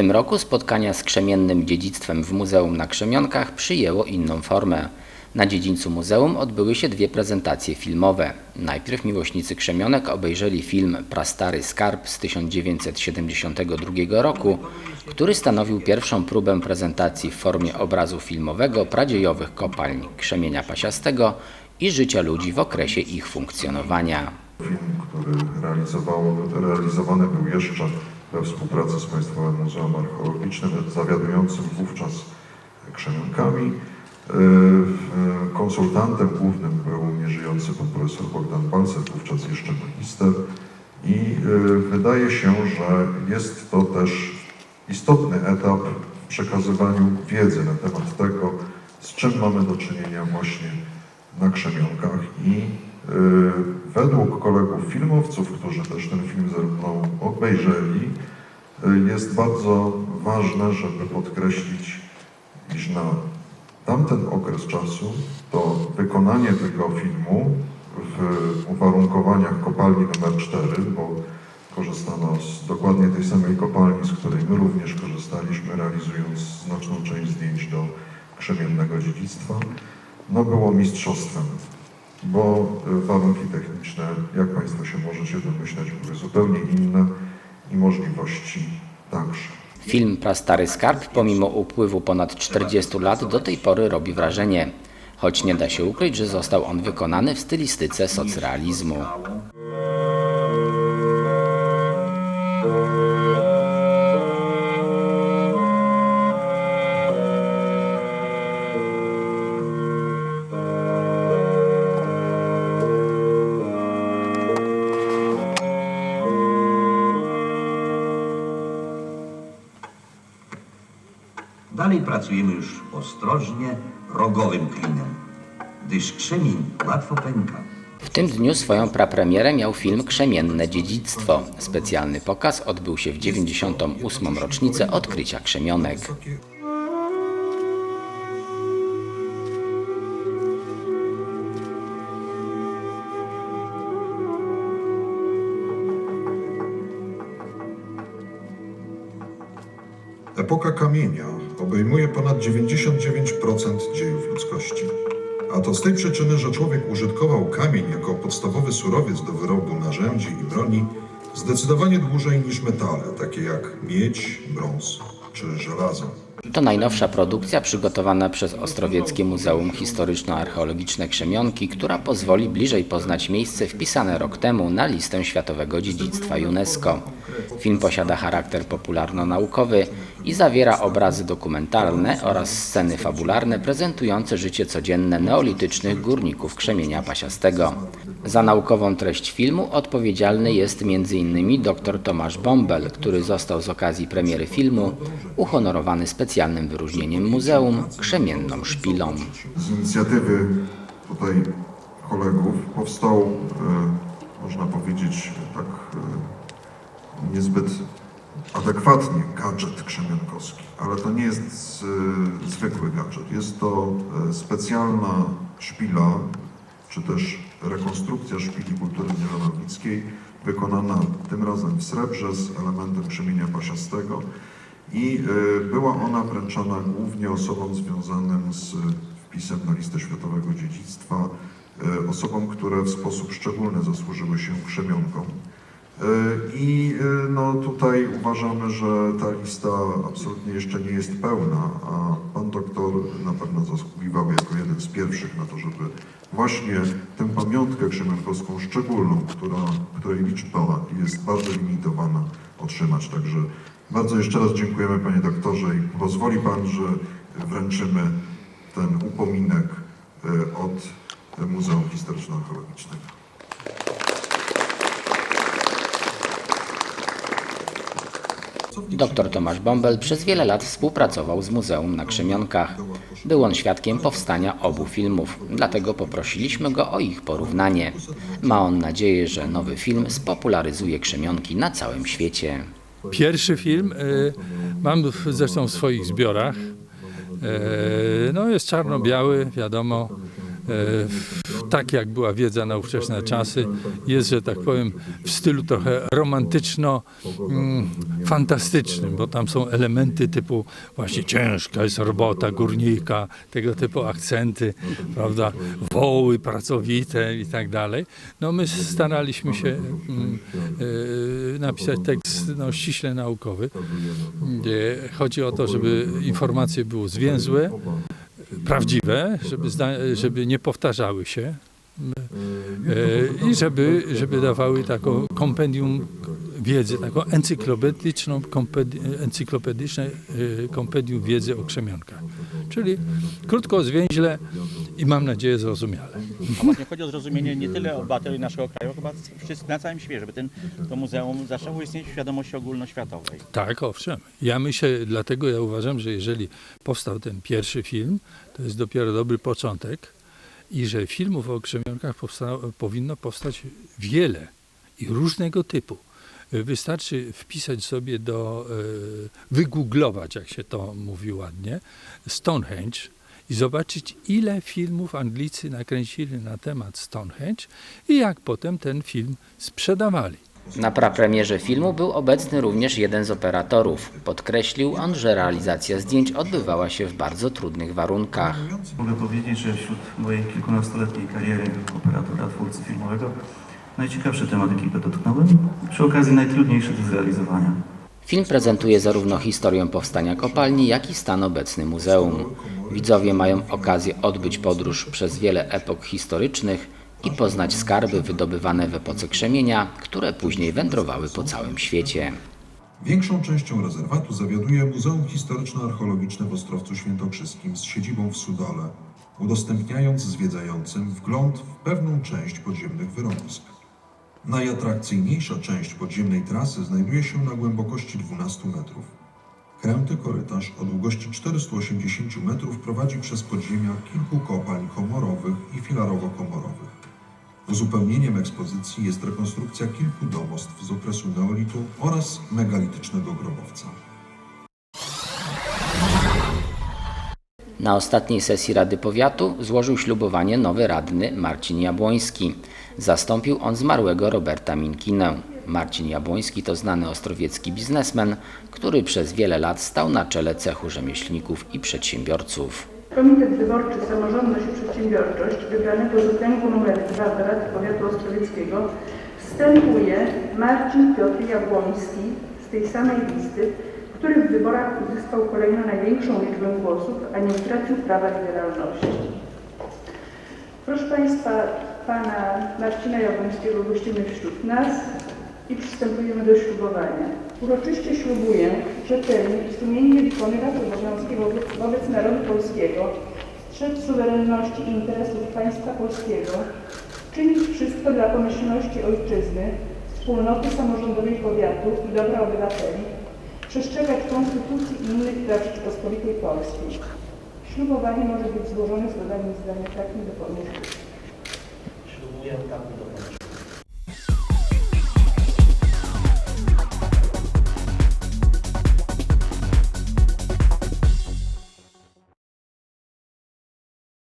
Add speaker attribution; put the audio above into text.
Speaker 1: tym roku spotkania z krzemiennym dziedzictwem w Muzeum na Krzemionkach przyjęło inną formę. Na dziedzińcu muzeum odbyły się dwie prezentacje filmowe. Najpierw miłośnicy krzemionek obejrzeli film Prastary Skarb z 1972 roku, który stanowił pierwszą próbę prezentacji w formie obrazu filmowego pradziejowych kopalń krzemienia pasiastego i życia ludzi w okresie ich funkcjonowania.
Speaker 2: Film, który realizowany był jeszcze we współpracy z Państwowym Muzeum Archeologicznym, zawiadującym wówczas krzemionkami. Yy, Konsultantem głównym był nieżyjący pan profesor Bogdan Balcer, wówczas jeszcze magister. I yy, wydaje się, że jest to też istotny etap w przekazywaniu wiedzy na temat tego, z czym mamy do czynienia właśnie na krzemionkach i yy, według kolegów filmowców, którzy też ten film obejrzeli, yy, jest bardzo ważne, żeby podkreślić, iż na tamten okres czasu to wykonanie tego filmu w uwarunkowaniach kopalni numer 4, bo korzystano z dokładnie tej samej kopalni, z której my również korzystaliśmy, realizując znaczną część zdjęć do krzemiennego dziedzictwa, no było mistrzostwem, bo y, warunki techniczne, jak Państwo się możecie domyślać, były zupełnie inne i możliwości także.
Speaker 1: Film Prastary Skarb, pomimo upływu ponad 40 lat, do tej pory robi wrażenie. Choć nie da się ukryć, że został on wykonany w stylistyce socrealizmu.
Speaker 3: Dalej pracujemy już ostrożnie, rogowym klinem, gdyż krzemień łatwo pęka.
Speaker 1: W tym dniu swoją prapremierę miał film Krzemienne Dziedzictwo. Specjalny pokaz odbył się w 98. rocznicę odkrycia krzemionek.
Speaker 2: Epoka kamienia obejmuje ponad 99% dziejów ludzkości. A to z tej przyczyny, że człowiek użytkował kamień jako podstawowy surowiec do wyrobu narzędzi i broni zdecydowanie dłużej niż metale, takie jak miedź, brąz czy żelazo.
Speaker 1: To najnowsza produkcja przygotowana przez Ostrowieckie Muzeum Historyczno-Archeologiczne Krzemionki, która pozwoli bliżej poznać miejsce wpisane rok temu na listę Światowego Dziedzictwa UNESCO. Film posiada charakter popularno-naukowy i zawiera obrazy dokumentalne oraz sceny fabularne prezentujące życie codzienne neolitycznych górników krzemienia pasiastego. Za naukową treść filmu odpowiedzialny jest m.in. dr Tomasz Bąbel, który został z okazji premiery filmu uhonorowany specjalnym wyróżnieniem muzeum krzemienną szpilą.
Speaker 2: Z inicjatywy tutaj kolegów powstał, e, można powiedzieć, tak e, niezbyt adekwatnie gadżet krzemionkowski, ale to nie jest e, zwykły gadżet. Jest to e, specjalna szpila, czy też rekonstrukcja szpili kultury nieronowickiej, wykonana tym razem w srebrze z elementem krzemienia pasiastego i e, była ona wręczana głównie osobom związanym z wpisem na listę Światowego Dziedzictwa, osobom, które w sposób szczególny zasłużyły się krzemionkom. E, I e, no, tutaj uważamy, że ta lista absolutnie jeszcze nie jest pełna, a pan doktor na pewno zasługiwał jako jeden z pierwszych na to, żeby właśnie tę pamiątkę krzemionkowską szczególną, która, której liczba jest bardzo limitowana, otrzymać. Także bardzo jeszcze raz dziękujemy panie doktorze i pozwoli pan, że wręczymy ten upominek e, od Muzeum Historyczno-Archeologicznego.
Speaker 1: Dr Tomasz Bąbel przez wiele lat współpracował z Muzeum na Krzemionkach. Był on świadkiem powstania obu filmów, dlatego poprosiliśmy go o ich porównanie. Ma on nadzieję, że nowy film spopularyzuje krzemionki na całym świecie.
Speaker 4: Pierwszy film y, mam w- zresztą w swoich zbiorach. Y, no jest czarno-biały, wiadomo. W- tak jak była wiedza na ówczesne czasy, jest, że tak powiem, w stylu trochę romantyczno-fantastycznym, bo tam są elementy typu właśnie ciężka jest robota górnika, tego typu akcenty, prawda, woły pracowite i tak dalej. No my staraliśmy się mm, e, napisać tekst no, ściśle naukowy, gdzie chodzi o to, żeby informacje były zwięzłe, prawdziwe, żeby, żeby nie powtarzały się e, i żeby, żeby dawały taką kompendium wiedzy, taką encyklopedyczną, encyklopedyczne e, kompendium wiedzy o krzemionkach. Czyli krótko, zwięźle i mam nadzieję zrozumiale.
Speaker 5: A właśnie chodzi o zrozumienie nie tyle obywateli naszego kraju, chyba wszyscy na całym świecie, żeby ten, to muzeum zaczęło istnieć w świadomości ogólnoświatowej.
Speaker 4: Tak, owszem. Ja myślę, dlatego ja uważam, że jeżeli powstał ten pierwszy film, to jest dopiero dobry początek i że filmów o krzemionkach powinno powstać wiele i różnego typu. Wystarczy wpisać sobie do, e, wygooglować, jak się to mówi ładnie, Stonehenge i zobaczyć, ile filmów Anglicy nakręcili na temat Stonehenge i jak potem ten film sprzedawali.
Speaker 1: Na prapremierze filmu był obecny również jeden z operatorów. Podkreślił on, że realizacja zdjęć odbywała się w bardzo trudnych warunkach.
Speaker 6: Mogę powiedzieć, że wśród mojej kilkunastoletniej kariery operatora, twórcy filmowego najciekawsze tematy, jakie dotknąłem, przy okazji najtrudniejsze do zrealizowania.
Speaker 1: Film prezentuje zarówno historię powstania kopalni, jak i stan obecny muzeum. Widzowie mają okazję odbyć podróż przez wiele epok historycznych i poznać skarby wydobywane w epoce krzemienia, które później wędrowały po całym świecie.
Speaker 7: Większą częścią rezerwatu zawiaduje Muzeum Historyczno-Archeologiczne w Ostrowcu Świętokrzyskim z siedzibą w Sudole, udostępniając zwiedzającym wgląd w pewną część podziemnych wyrobisk. Najatrakcyjniejsza część podziemnej trasy znajduje się na głębokości 12 metrów. Kręty korytarz o długości 480 metrów prowadzi przez podziemia kilku kopalń komorowych i filarowo-komorowych. Uzupełnieniem ekspozycji jest rekonstrukcja kilku domostw z okresu neolitu oraz megalitycznego grobowca.
Speaker 1: Na ostatniej sesji Rady Powiatu złożył ślubowanie nowy radny Marcin Jabłoński. Zastąpił on zmarłego Roberta Minkinę. Marcin Jabłoński to znany ostrowiecki biznesmen, który przez wiele lat stał na czele cechu rzemieślników i przedsiębiorców.
Speaker 8: Komitet Wyborczy Samorządność i Przedsiębiorczość wybranego z okręgu nr 2 do Rady Powiatu Ostrowieckiego wstępuje Marcin Piotr Jabłoński z tej samej listy, który w wyborach uzyskał kolejno największą liczbę głosów, a nie utracił prawa liberalności. Proszę Państwa, Pana Marcina Jabłońskiego gościmy wśród nas i przystępujemy do ślubowania. Uroczyście ślubuję rzetelnie i sumiennie wykonywać obowiązki wobec, wobec narodu polskiego, strzec suwerenności i interesów państwa polskiego, czynić wszystko dla pomyślności ojczyzny, wspólnoty samorządowej powiatu i dobra obywateli, przestrzegać konstytucji i innych praw Rzeczypospolitej Polskiej. Ślubowanie może być złożone z dodaniem zdania takim do formy
Speaker 9: Ślubuję tak do